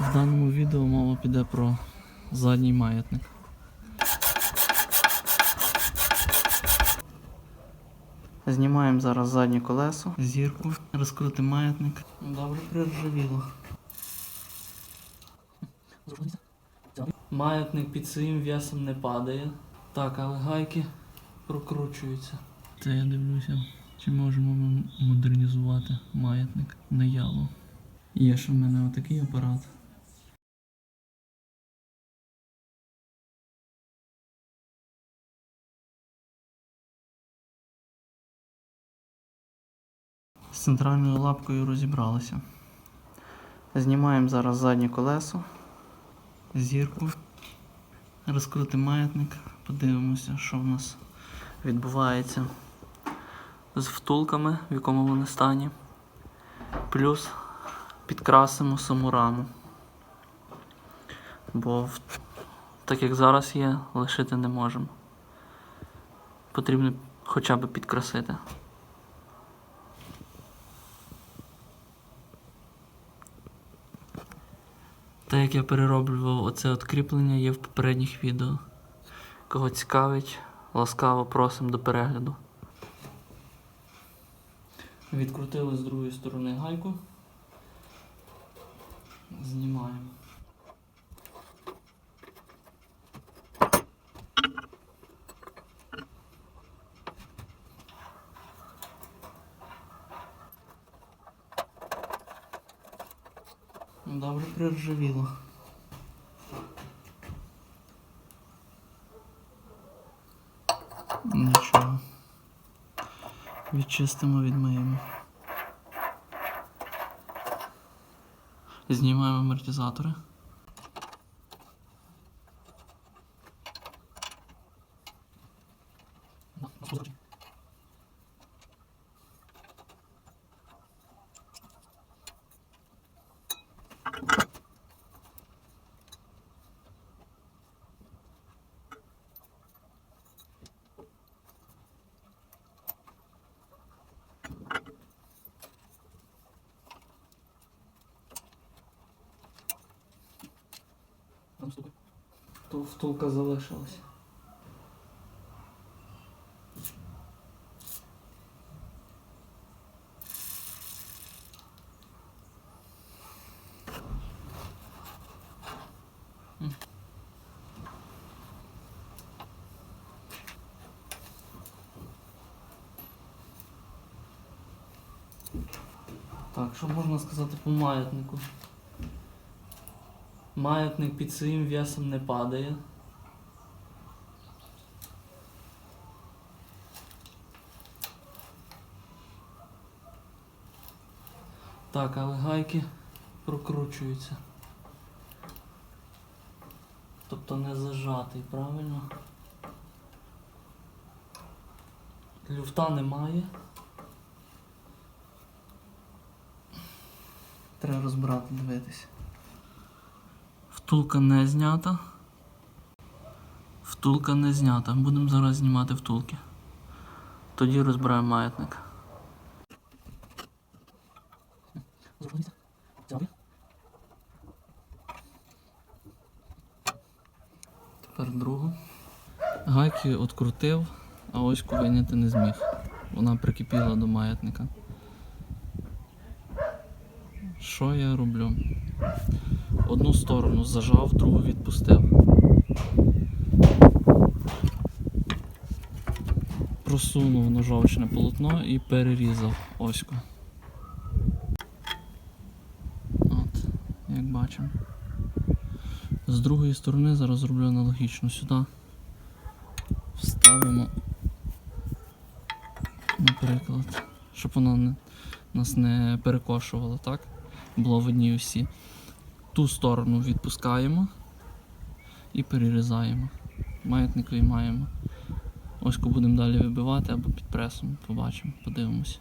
В даному відео мова піде про задній маятник. Знімаємо зараз заднє колесо, зірку, розкрутим маятник. Добре приржавіло. Маятник під своїм весом не падає. Так, але гайки прокручуються. Це я дивлюся, чи можемо ми модернізувати маятник на яло. Є ж в мене отакий апарат. Центральною лапкою розібралися. Знімаємо зараз заднє колесо, зірку, розкрутим маятник, подивимося, що в нас відбувається з втулками, в якому вони стані. Плюс підкрасимо саму раму. Бо так як зараз є, лишити не можемо. Потрібно хоча б підкрасити. Те, як я перероблював оце от кріплення, є в попередніх відео. Кого цікавить, ласкаво просимо до перегляду. Відкрутили з другої сторони гайку. Знімаємо. Добре приржавіло. Нічого. Відчистимо, відмиємо. Знімаємо амортизатори. То втулка залишилась. Так, що можна сказати по маятнику? Маятник під своїм весом не падає. Так, але гайки прокручуються. Тобто не зажатий, правильно? Люфта немає. Треба розбирати, дивитися. Втулка не знята. Втулка не знята. Будемо зараз знімати втулки. Тоді розбираємо маятник. Тепер другу. Гайки открутив, а оську вийняти не зміг. Вона прикипіла до маятника. Що я роблю? Одну сторону зажав, другу відпустив. Просунув ножовочне полотно і перерізав оську. От, як бачимо. З другої сторони зараз зроблю аналогічно сюди. Вставимо, наприклад, щоб воно не, нас не перекошувало, так? Було в одній осі ту сторону відпускаємо і перерізаємо. Маятник виймаємо. Ось будемо далі вибивати або під пресом. Побачимо, подивимося.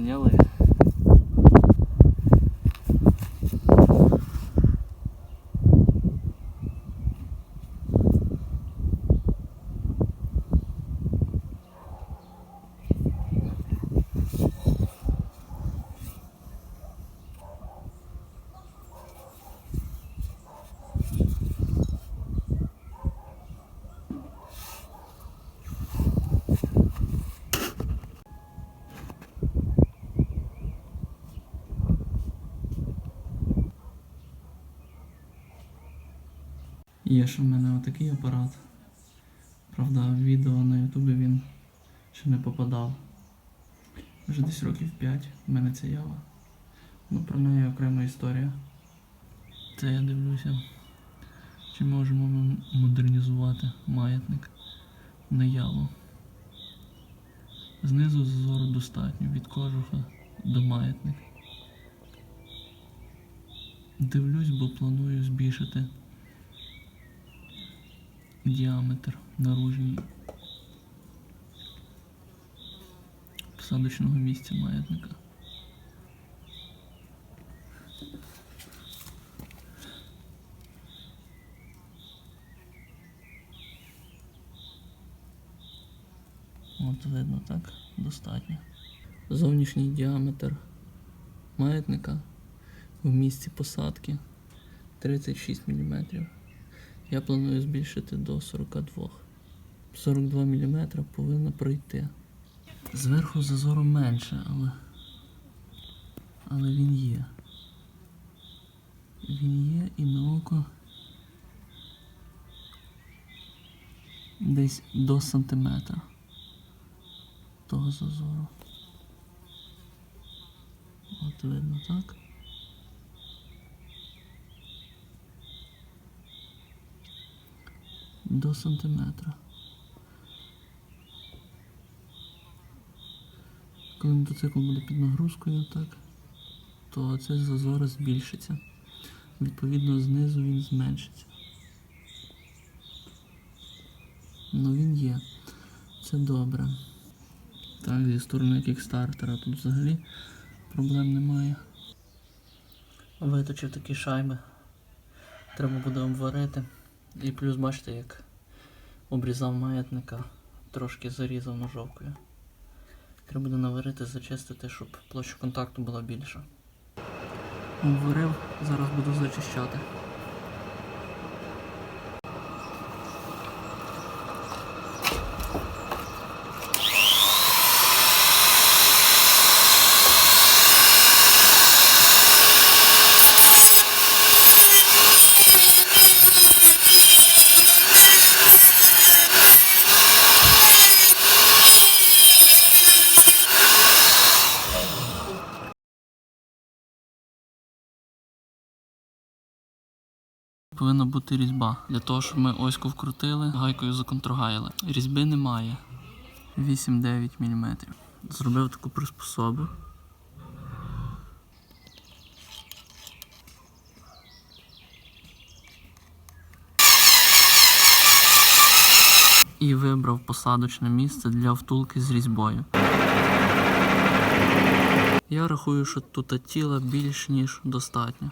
Зняли. Є ще в мене отакий апарат. Правда, відео на Ютубі він ще не попадав. Вже десь років 5 в мене ця ява. Ну про неї окрема історія. Це я дивлюся. Чи можемо ми модернізувати маятник на яву. Знизу зазору достатньо від кожуха до маятника. Дивлюсь, бо планую збільшити діаметр наружній посадочного місця маятника. От видно так, достатньо. Зовнішній діаметр маятника в місці посадки 36 мм. Я планую збільшити до 42. 42 мм повинно пройти. Зверху зазору менше, але. Але він є. Він є і на око десь до сантиметра того зазору. От видно, так? До сантиметра. Коли мотоцикл буде під нагрузкою, так, то цей зазор збільшиться. Відповідно, знизу він зменшиться. Ну він є. Це добре. Так, зі сторони кікстартера тут взагалі проблем немає. Виточив такі шайби. Треба буде обварити. І плюс бачите, як обрізав маятника, трошки зарізав ножовкою. Треба буде наварити, зачистити, щоб площа контакту була більша. Обварив, зараз буду зачищати. Повинна бути різьба. Для того, щоб ми оську вкрутили, гайкою законтрогаяли. Різьби немає. 8-9 мм. Зробив таку приспособу. І вибрав посадочне місце для втулки з різьбою. Я рахую, що тут тіла більш ніж достатньо.